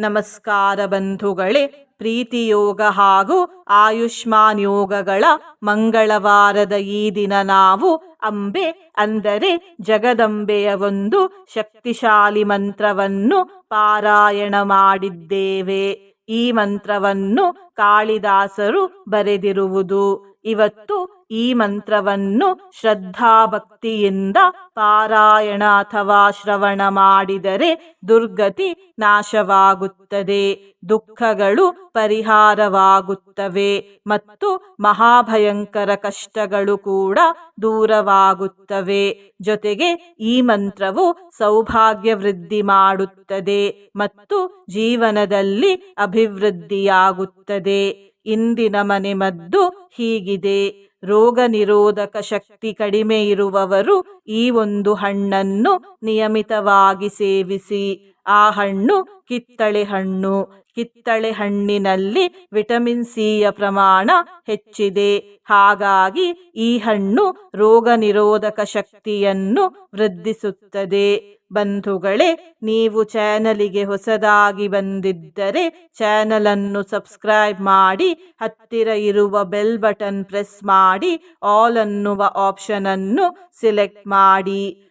ನಮಸ್ಕಾರ ಬಂಧುಗಳೇ, ಪ್ರೀತಿಯೋಗ ಹಾಗೂ ಆಯುಷ್ಮಾನ್ ಯೋಗಗಳ ಮಂಗಳವಾರದ ಈ ದಿನ ನಾವು ಅಂಬೆ ಅಂದರೆ ಜಗದಂಬೆಯ ಒಂದು ಶಕ್ತಿಶಾಲಿ ಮಂತ್ರವನ್ನು ಪಾರಾಯಣ ಮಾಡಿದ್ದೇವೆ. ಈ ಮಂತ್ರವನ್ನು ಕಾಳಿದಾಸರು ಬರೆದಿರುವುದು. ಇವತ್ತು ಈ ಮಂತ್ರವನ್ನು ಶ್ರದ್ಧಾಭಕ್ತಿಯಿಂದ ಪಾರಾಯಣ ಅಥವಾ ಶ್ರವಣ ಮಾಡಿದರೆ ದುರ್ಗತಿ ನಾಶವಾಗುತ್ತದೆ. ದುಃಖಗಳು ಪರಿಹಾರವಾಗುತ್ತವೆ ಮತ್ತು ಮಹಾಭಯಂಕರ ಕಷ್ಟಗಳು ಕೂಡ ದೂರವಾಗುತ್ತವೆ. ಜೊತೆಗೆ ಈ ಮಂತ್ರವು ಸೌಭಾಗ್ಯ ವೃದ್ಧಿ ಮಾಡುತ್ತದೆ ಮತ್ತು ಜೀವನದಲ್ಲಿ ಅಭಿವೃದ್ಧಿಯಾಗುತ್ತದೆ. ಇಂದಿನ ಮನೆಮದ್ದು ಹೀಗಿದೆ. ರೋಗ ನಿರೋಧಕ ಶಕ್ತಿ ಕಡಿಮೆ ಇರುವವರು ಈ ಒಂದು ಹಣ್ಣನ್ನು ನಿಯಮಿತವಾಗಿ ಸೇವಿಸಿ. ಆ ಹಣ್ಣು ಕಿತ್ತಳೆ ಹಣ್ಣು. ಕಿತ್ತಳೆ ಹಣ್ಣಿನಲ್ಲಿ ವಿಟಮಿನ್ ಸಿಯ ಪ್ರಮಾಣ ಹೆಚ್ಚಿದೆ. ಹಾಗಾಗಿ ಈ ಹಣ್ಣು ರೋಗ ನಿರೋಧಕ ಶಕ್ತಿಯನ್ನು ವೃದ್ಧಿಸುತ್ತದೆ. ಬಂಧುಗಳೇ, ನೀವು ಚಾನಲಿಗೆ ಹೊಸದಾಗಿ ಬಂದಿದ್ದರೆ ಚಾನಲನ್ನು ಸಬ್ಸ್ಕ್ರೈಬ್ ಮಾಡಿ, ಹತ್ತಿರ ಇರುವ ಬೆಲ್ ಬಟನ್ ಪ್ರೆಸ್ ಮಾಡಿ, ಆಲ್ ಅನ್ನುವ ಆಪ್ಷನ್ ಅನ್ನು ಸಿಲೆಕ್ಟ್ ಮಾಡಿ.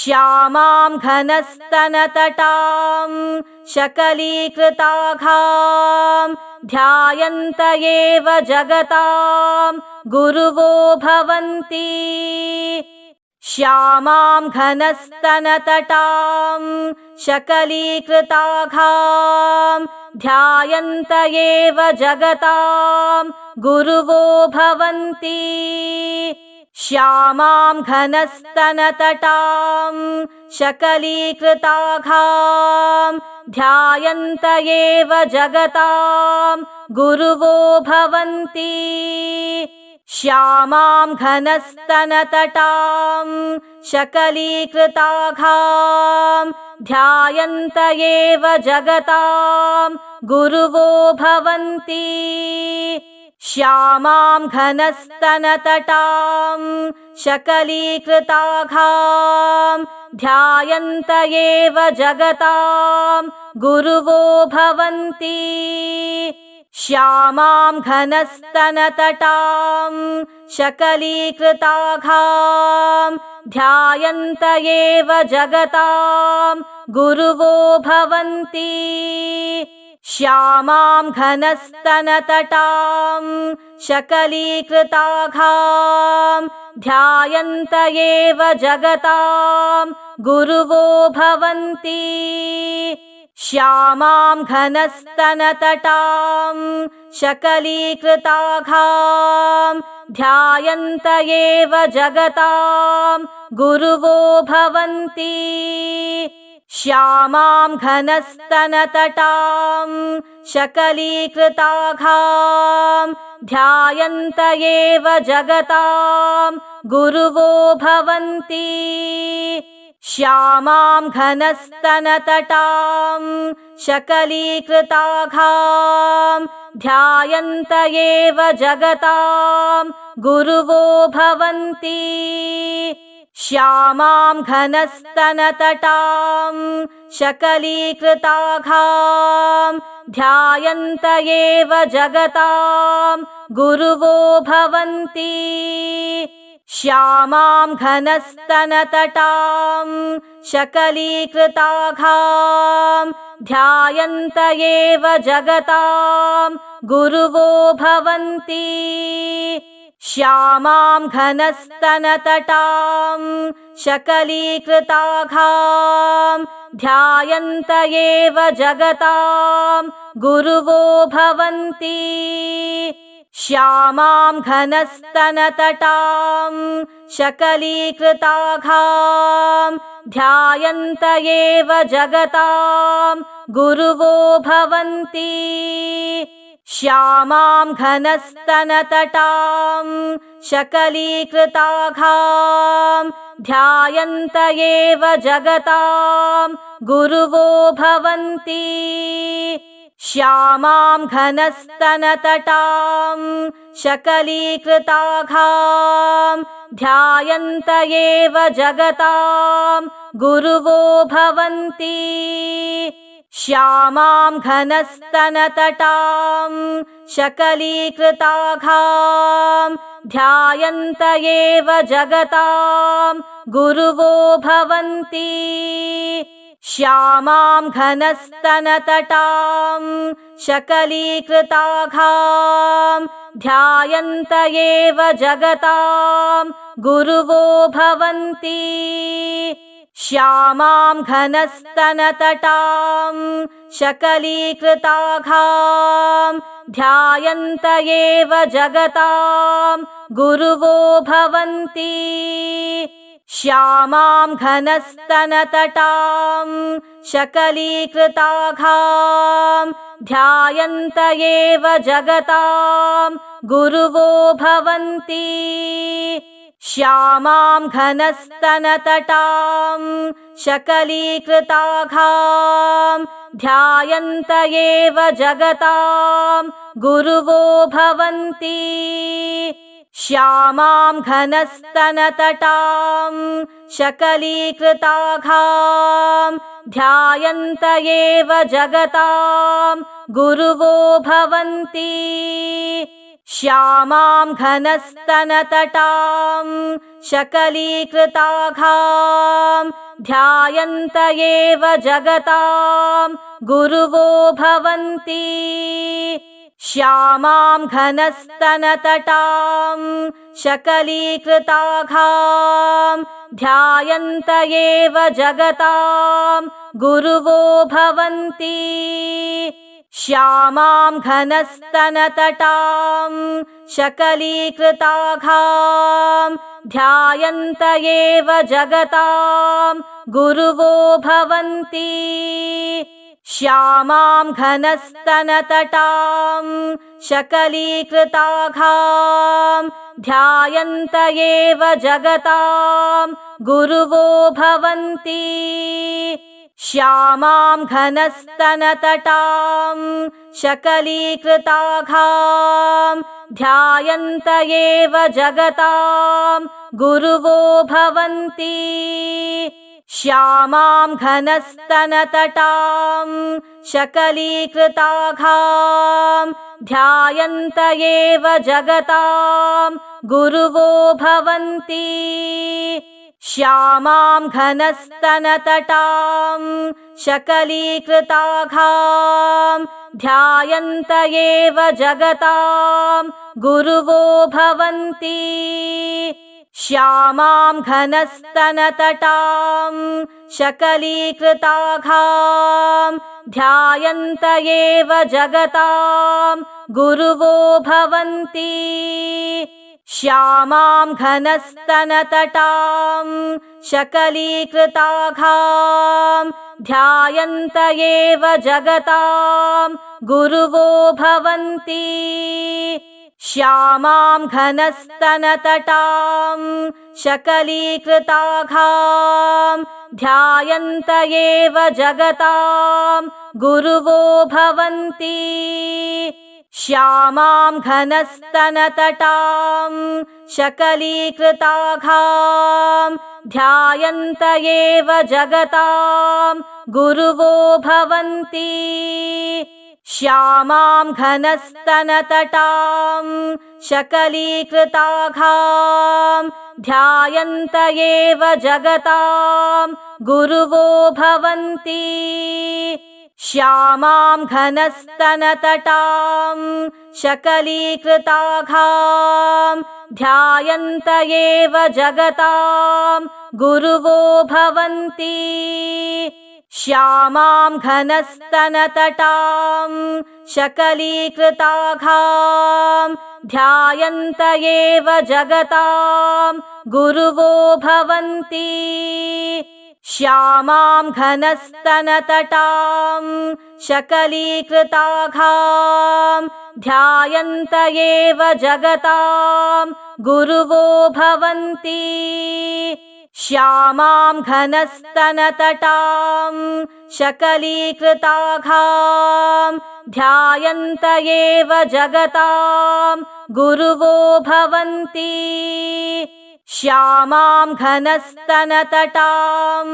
श्यामां घनस्तनतटां शकलीकृताघां ध्यायन्त एव जगतां गुरुवो भवन्ति। श्यामां घनस्तनतटां शकलीकृताघां ध्यायन्त एव जगतां गुरुवो भवन्ति श्यामां घनस्तनतटां शकलीकृताघां ध्यायन्त एव जगतां गुरुवो भवन्ति। श्यामां घनस्तनतटां शकलीकृताघां ध्यायन्त एव जगतां गुरुवो भवन्ति श्यामां घनस्तनतटां शकलीकृताघां ध्यायन्त एव जगतां गुरुवो भवन्ति। श्यामां घनस्तनतटां शकलीकृताघां ध्यायन्त एव जगतां गुरुवो भवन्ति श्यामां घनस्तनतटां शकलीकृताघां ध्यायन्त एव जगतां गुरुवो भवन्ति। श्यामां घनस्तनतटां शकलीकृताघां ध्यायन्त एव जगतां गुरुवो भवन्ति श्यामां घनस्तनतटां शकलीकृताघां ध्यायन्त एव जगतां गुरुवो भवन्ति। श्यामां घनस्तनतटां शकलीकृताघां ध्यायन्त एव जगतां गुरुवो भवन्ति श्यामां घनस्तनतटां शकलीकृताघां ध्यायन्त एव जगतां गुरुवो भवन्ति। श्यामां घनस्तनतटां शकलीकृताघां ध्यायन्त एव जगतां गुरुवो भवन्ति श्यामां घनस्तनतटां शकलीकृताघां ध्यायन्त एव जगतां गुरुवो भवन्ति। श्यामां घनस्तनतटां शकलीकृताघां ध्यायन्त एव जगतां गुरुवो भवन्ति श्यामां घनस्तनतटां शकलीकृताघां ध्यायन्त एव जगतां गुरुवो भवन्ति। श्यामां घनस्तनतटां शकलीकृताघां ध्यायन्त एव जगतां गुरुवो भवन्ति श्यामां घनस्तनतटां शकलीकृताघां ध्यायन्त एव जगतां गुरुवो भवन्ति। श्यामां घनस्तनतटां शकलीकृताघां ध्यायन्त एव जगतां गुरुवो भवन्ति श्यामां घनस्तनतटां शकलीकृताघां ध्यायन्त एव जगतां गुरुवो भवन्ति। श्यामां घनस्तनतटां शकलीकृताघां ध्यायन्त एव जगतां गुरुवो भवन्ति श्यामां घनस्तनतटां शकलीकृताघां ध्यायन्त एव जगतां गुरुवो भवन्ति। श्यामां घनस्तनतटां शकलीकृताघां ध्यायन्त एव जगतां गुरुवो भवन्ति श्यामां घनस्तनतटां शकलीकृताघां ध्यायन्त एव जगतां गुरुवो भवन्ति। श्यामां घनस्तनतटां शकलीकृताघां ध्यायन्त एव जगतां गुरुवो भवन्ति श्यामां घनस्तनतटां शकलीकृताघां ध्यायन्त एव जगतां गुरुवो भवन्ति। श्यामां घनस्तनतटां शकलीकृताघां ध्यायन्त एव जगतां गुरुवो भवन्ति श्यामां घनस्तनतटां शकलीकृताघां ध्यायन्त एव जगतां गुरुवो भवन्ति। श्यामां घनस्तनतटां शकलीकृताघां ध्यायन्त एव जगतां गुरुवो भवन्ति श्यामां घनस्तनतटां शकलीकृताघां ध्यायन्त एव जगतां गुरुवो भवन्ति। श्यामां घनस्तनतटां शकलीकृताघां ध्यायन्त एव जगतां गुरुवो भवन्ति श्यामां घनस्तनतटां शकलीकृताघां ध्यायन्त एव जगतां गुरुवो भवन्ति। श्यामां घनस्तनतटां शकलीकृताघां ध्यायन्त एव जगतां गुरुवो भवन्ति श्यामां घनस्तनतटां शकलीकृताघां ध्यायन्त एव जगतां गुरुवो भवन्ति। श्यामां घनस्तनतटां शकलीकृताघां ध्यायन्त एव जगतां गुरुवो भवन्ति श्यामां घनस्तनतटां शकलीकृताघां ध्यायन्त एव जगतां गुरुवो भवन्ति। श्यामां घनस्तनतटां शकलीकृताघां ध्यायन्त एव जगतां गुरुवो भवन्ति श्यामां घनस्तनतटां शकलीकृताघाम् ध्यायन्त एव जगतां गुरुवो भवन्ति। श्यामां घनस्तनतटां शकलीकृताघाम् ध्यायन्त एव जगतां गुरुवो भवन्ति श्यामां घनस्तनतटां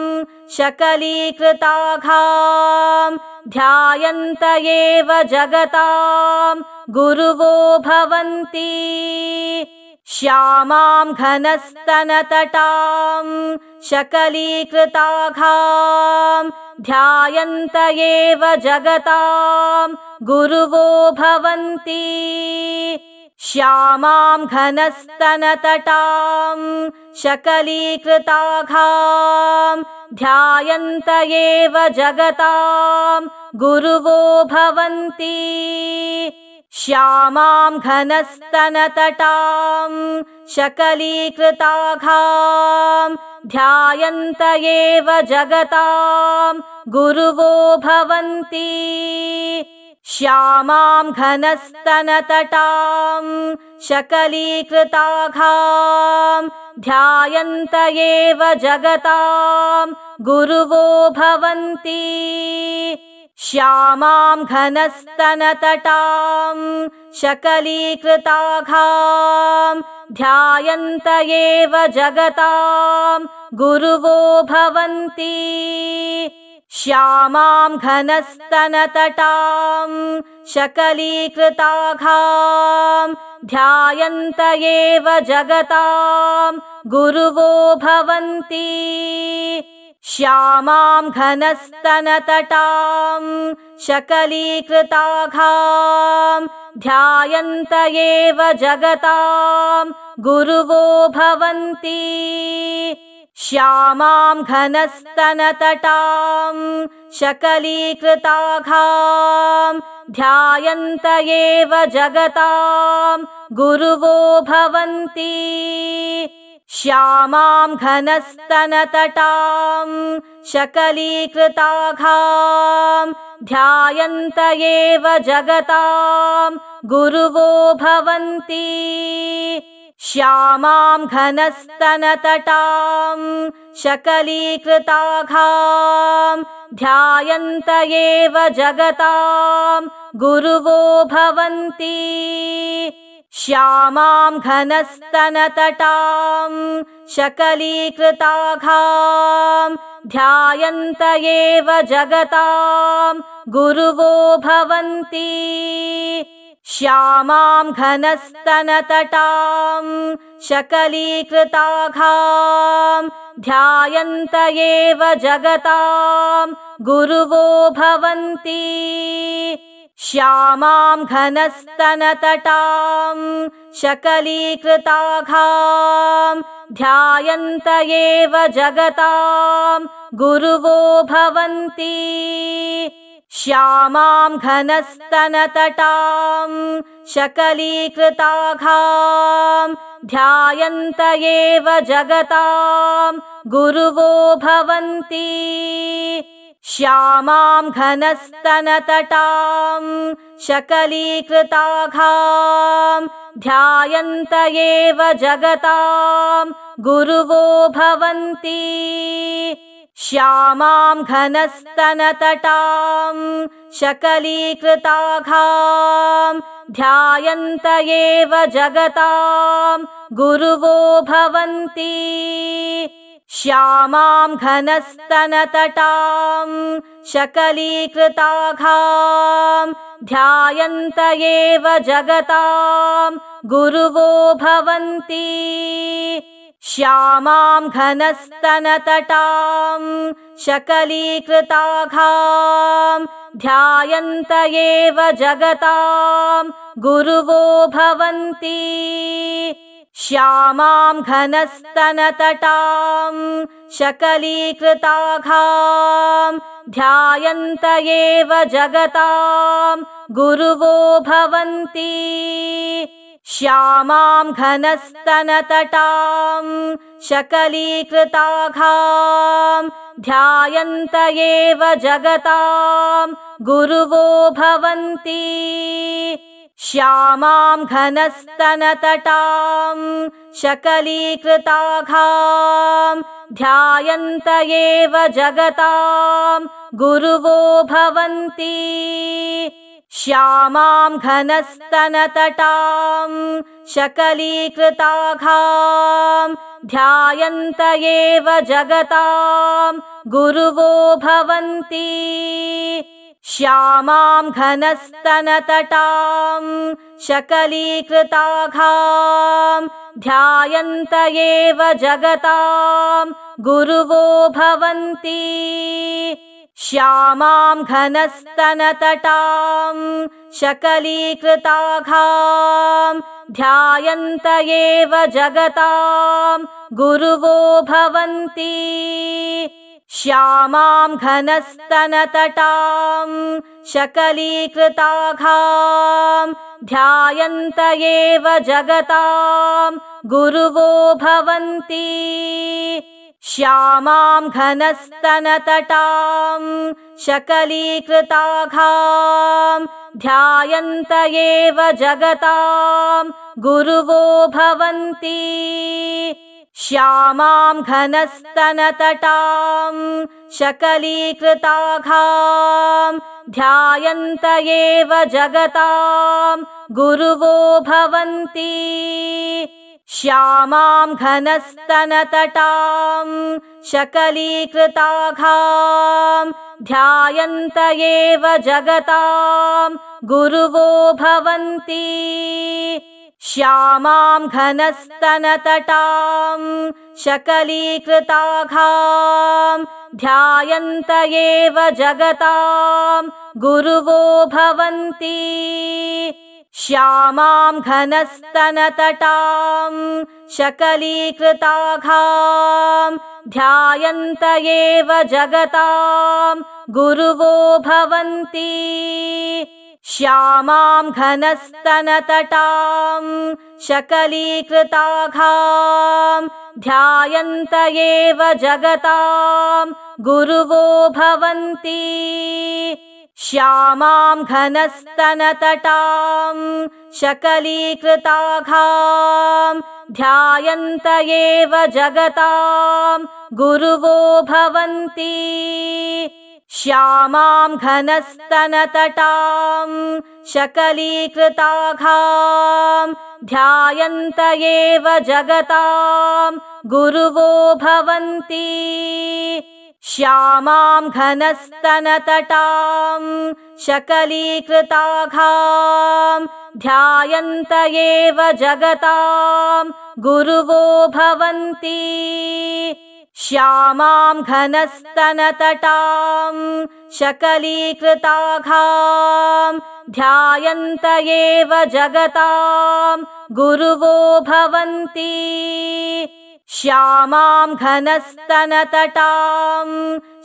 शकलीकृताघाम् ध्यायन्त एव जगतां गुरुवो भवन्ति। श्यामां घनस्तनतटां शकलीकृताघाम् ध्यायन्त एव जगतां गुरुवो भवन्ति श्यामां घनस्तनतटां शकलीकृताघाम् ध्यायन्त एव जगतां गुरुवो भवन्ति। श्यामां घनस्तनतटां शकलीकृताघाम् ध्यायन्त एव जगतां गुरुवो भवन्ति श्यामां घनस्तनतटां शकलीकृताघाम् ध्यायन्त एव जगतां गुरुवो भवन्ति। श्यामां घनस्तनतटां शकलीकृताघाम् ध्यायन्त एव जगतां गुरुवो भवन्ति श्यामां घनस्तनतटां शकलीकृताघाम् ध्यायन्त एव जगतां गुरुवो भवन्ति। श्यामां घनस्तनतटां शकलीकृताघाम् ध्यायन्त एव जगतां गुरुवो भवन्ति श्यामां घनस्तनतटां शकलीकृताघाम् ध्यायन्त एव जगतां गुरुवो भवन्ति। श्यामां घनस्तनतटां शकलीकृताघाम् ध्यायन्त एव जगतां गुरुवो भवन्ति श्यामां घनस्तनतटां शकलीकृताघाम् ध्यायन्त एव जगतां गुरुवो भवन्ति। श्यामां घनस्तनतटां शकलीकृताघाम् ध्यायन्त एव जगतां गुरुवो भवन्ति श्यामां घनस्तनतटां शकलीकृताघाम् ध्यायन्त एव जगतां गुरुवो भवन्ति। श्यामां घनस्तनतटां शकलीकृताघाम् ध्यायन्त एव जगतां गुरुवो भवन्ति श्यामां घनस्तनतटां शकलीकृताघाम् ध्यायन्त एव जगतां गुरुवो भवन्ति। श्यामां घनस्तनतटां शकलीकृताघाम् ध्यायन्त एव जगतां गुरुवो भवन्ति श्यामां घनस्तनतटां शकलीकृताघाम् ध्यायन्त एव जगतां गुरुवो भवन्ति। श्यामां घनस्तनतटां शकलीकृताघाम् ध्यायन्त एव जगतां गुरुवो भवन्ति श्यामां घनस्तनतटां शकलीकृताघाम् ध्यायन्त एव जगतां गुरुवो भवन्ति श्यामां घनस्तनतटां शकलीकृताघाम् ध्यायन्त एव जगतां गुरुवो भवन्ति श्यामां घनस्तनतटां शकलीकृताघां ध्यायन्त एव जगतां गुरुवो भवन्ति श्यामां घनस्तनतटां शकलीकृताघां ध्यायन्त एव जगतां गुरुवो भवन्ति। श्यामां घनस्तनतटां शकलीकृताघां ध्यायन्त एव जगतां गुरुवो भवन्ति श्यामां घनस्तनतटां शकलीकृताघां ध्यायन्त एव जगतां गुरुवो भवन्ति। श्यामां घनस्तनतटां शकलीकृताघां ध्यायन्त एव जगतां गुरुवो भवन्ति श्यामां घनस्तनतटां शकलीकृताघां ध्यायन्त एव जगतां गुरुवो भवन्ति। श्यामां घनस्तनतटां शकलीकृताघां ध्यायन्त एव जगतां गुरुवो भवन्ति श्यामां घनस्तनतटां शकलीकृताघां ध्यायन्त एव जगतां गुरुवो भवन्ति। श्यामां घनस्तनतटां शकलीकृताघां ध्यायन्त एव जगतां गुरुवो भवन्ति श्यामां घनस्तनतटां शकलीकृताघां ध्यायन्त एव जगतां गुरुवो भवन्ति। श्यामां घनस्तनतटां शकलीकृताघां ध्यायन्त एव जगतां गुरुवो भवन्ति श्यामां घनस्तनतटां शकलीकृताघां ध्यायन्त एव जगतां गुरुवो भवन्ति। श्यामां घनस्तनतटां शकलीकृताघां ध्यायन्त एव जगतां गुरुवो भवन्ति श्यामां घनस्तनतटां शकलीकृताघां ध्यायन्त एव जगतां गुरुवो भवन्ति। श्यामां घनस्तनतटां शकलीकृताघां ध्यायन्त एव जगतां गुरुवो भवन्ति श्यामां घनस्तनतटां शकलीकृताघां ध्यायन्त एव जगतां गुरुवो भवन्ति। श्यामां घनस्तनतटां शकलीकृताघां ध्यायन्त एव जगतां गुरुवो भवन्ति श्यामां घनस्तनतटां शकलीकृताघां ध्यायन्त एव जगतां गुरुवो भवन्ति। श्यामां घनस्तनतटां शकलीकृताघां ध्यायन्त एव जगतां गुरुवो भवन्ति श्यामां घनस्तनतटां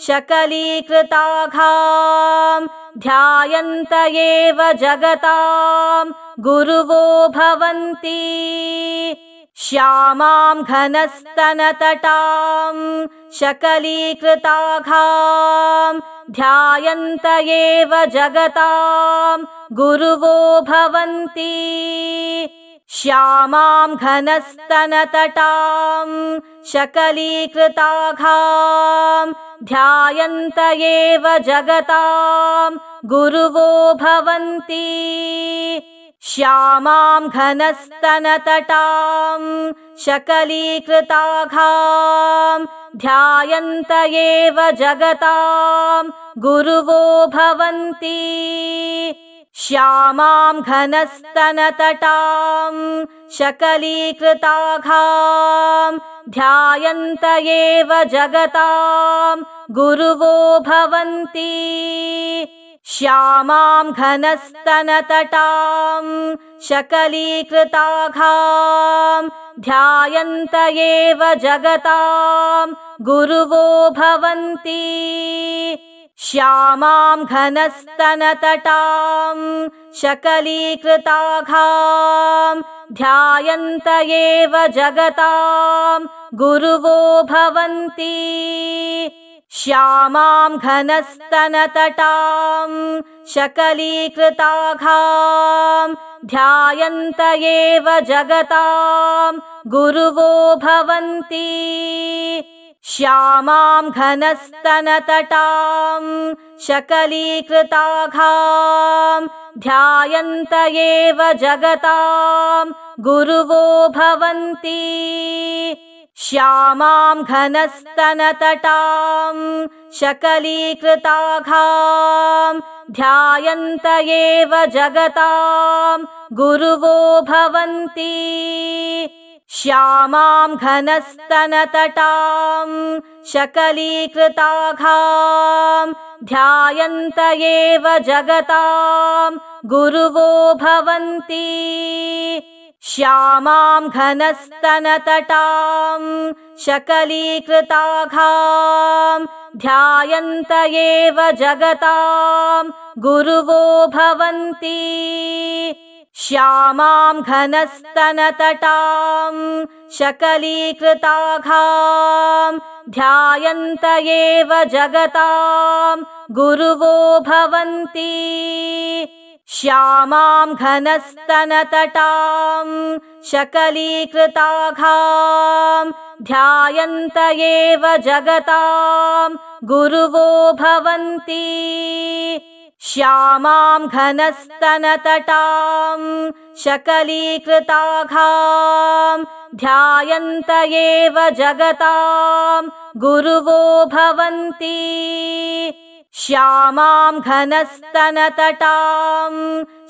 शकलीकृताघां ध्यायन्त एव जगतां गुरुवो भवन्ति। श्यामां घनस्तनतटां शकलीकृताघां ध्यायन्त एव जगतां गुरुवो भवन्ति श्यामां घनस्तनतटां शकलीकृताघां ध्यायन्त एव जगतां गुरुवो भवन्ति। श्यामां घनस्तनतटां शकलीकृताघां ध्यायन्त एव जगतां गुरुवो भवन्ति श्यामां घनस्तनतटां शकलीकृताघां ध्यायन्त एव जगतां गुरुवो भवन्ति। श्यामां घनस्तनतटां शकलीकृताघां ध्यायन्त एव जगतां गुरुवो भवन्ति श्यामां घनस्तनतटां शकलीकृताघां ध्यायन्त एव जगतां गुरुवो भवन्ति। श्यामां घनस्तनतटां शकलीकृताघां ध्यायन्त एव जगतां गुरुवो भवन्ति श्यामां घनस्तनतटां शकलीकृताघां ध्यायन्त एव जगतां गुरुवो भवन्ति। श्यामां घनस्तनतटां शकलीकृताघां ध्यायन्त एव जगतां गुरुवो भवन्ति श्यामां घनस्तनतटां शकलीकृताघां ध्यायन्त एव जगतां गुरुवो भवन्ति। श्यामां घनस्तनतटां शकलीकृताघां ध्यायन्त एव जगतां गुरुवो भवन्ति श्यामां घनस्तनतटां शकलीकृताघां ध्यायन्त एव जगतां गुरुवो भवन्ति। श्यामां घनस्तनतटां शकलीकृताघां ध्यायन्त एव जगतां गुरुवो भवन्ति श्यामां घनस्तनतटां शकलीकृताघां ध्यायन्त एव जगतां गुरुवो भवन्ति। श्यामां घनस्तनतटां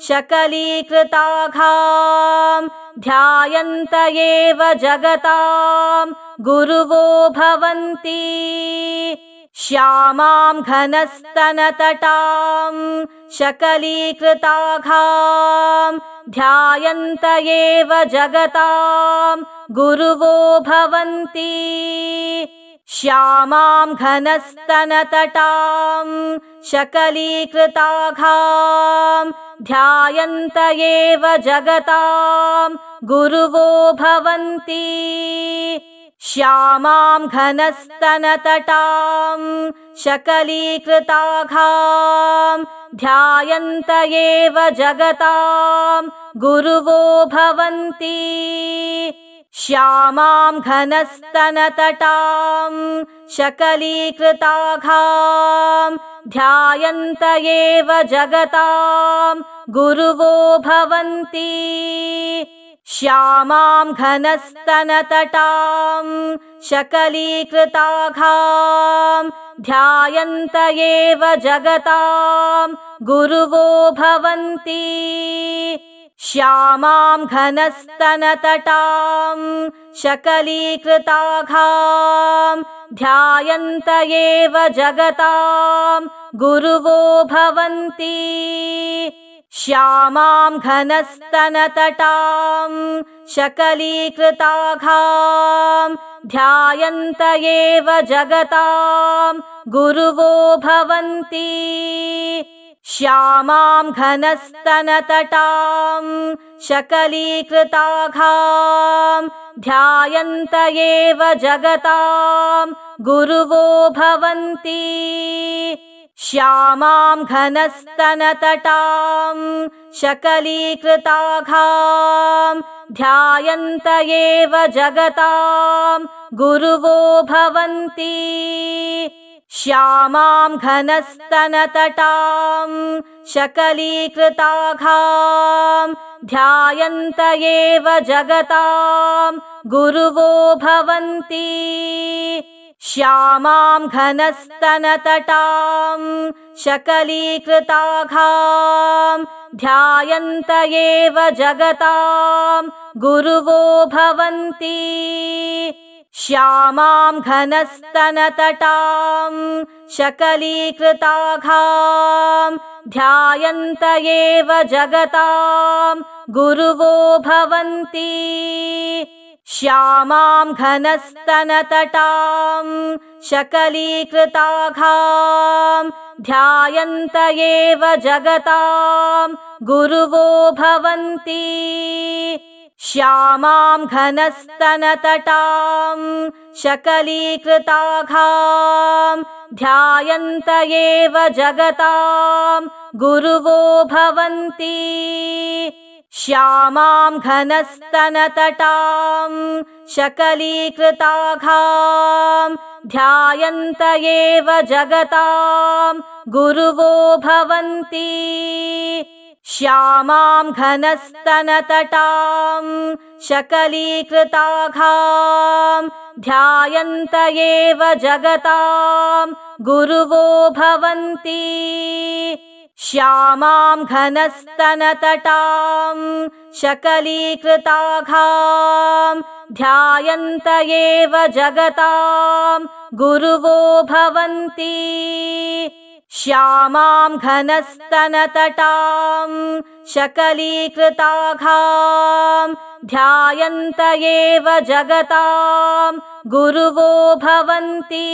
शकलीकृताघां ध्यायन्त एव जगतां गुरुवो भवन्ति श्यामां घनस्तनतटां शकलीकृताघां ध्यायन्त एव जगतां गुरुवो भवन्ति। श्यामां घनस्तनतटां शकलीकृताघां ध्यायन्त एव जगतां गुरुवो भवन्ति श्यामां घनस्तनतटां शकलीकृताघां ध्यायन्त एव जगतां गुरुवो भवन्ति। श्यामां घनस्तनतटां शकलीकृताघां ध्यायन्त एव जगतां गुरुवो भवन्ति श्यामां घनस्तनतटां शकलीकृताघां ध्यायन्त एव जगतां गुरुवो भवन्ति। श्यामां घनस्तनतटां शकलीकृताघां ध्यायन्त एव जगतां गुरुवो भवन्ति श्यामां घनस्तनतटां शकलीकृताघां ध्यायन्त एव जगतां गुरुवो भवन्ति। श्यामां घनस्तनतटां शकलीकृताघां ध्यायन्त एव जगतां गुरुवो भवन्ति श्यामां घनस्तनतटां शकलीकृताघां ध्यायन्त एव जगतां गुरुवो भवन्ति। श्यामां घनस्तनतटां शकलीकृताघां ध्यायन्त एव जगतां गुरुवो भवन्ति श्यामां घनस्तनतटां शकलीकृताघां ध्यायन्त एव जगतां गुरुवो भवन्ति। श्यामां घनस्तनतटां शकलीकृताघां ध्यायन्त एव जगतां गुरुवो भवन्ति श्यामां घनस्तनतटां शकलीकृताघां ध्यायन्त एव जगतां गुरुवो भवन्ति। श्यामां घनस्तनतटां शकलीकृताघां ध्यायन्त एव जगतां गुरुवो भवन्ति श्यामां घनस्तनतटां शकलीकृताघां ध्यायन्त एव जगतां गुरुवो भवन्ति। श्यामां घनस्तनतटां शकलीकृताघां ध्यायन्त एव जगतां गुरुवो भवन्ति श्यामां घनस्तनतटां शकलीकृताघां ध्यायन्त एव जगतां गुरुवो भवन्ति। श्यामां घनस्तनतटां शकलीकृताघां ध्यायन्त एव जगतां गुरुवो भवन्ति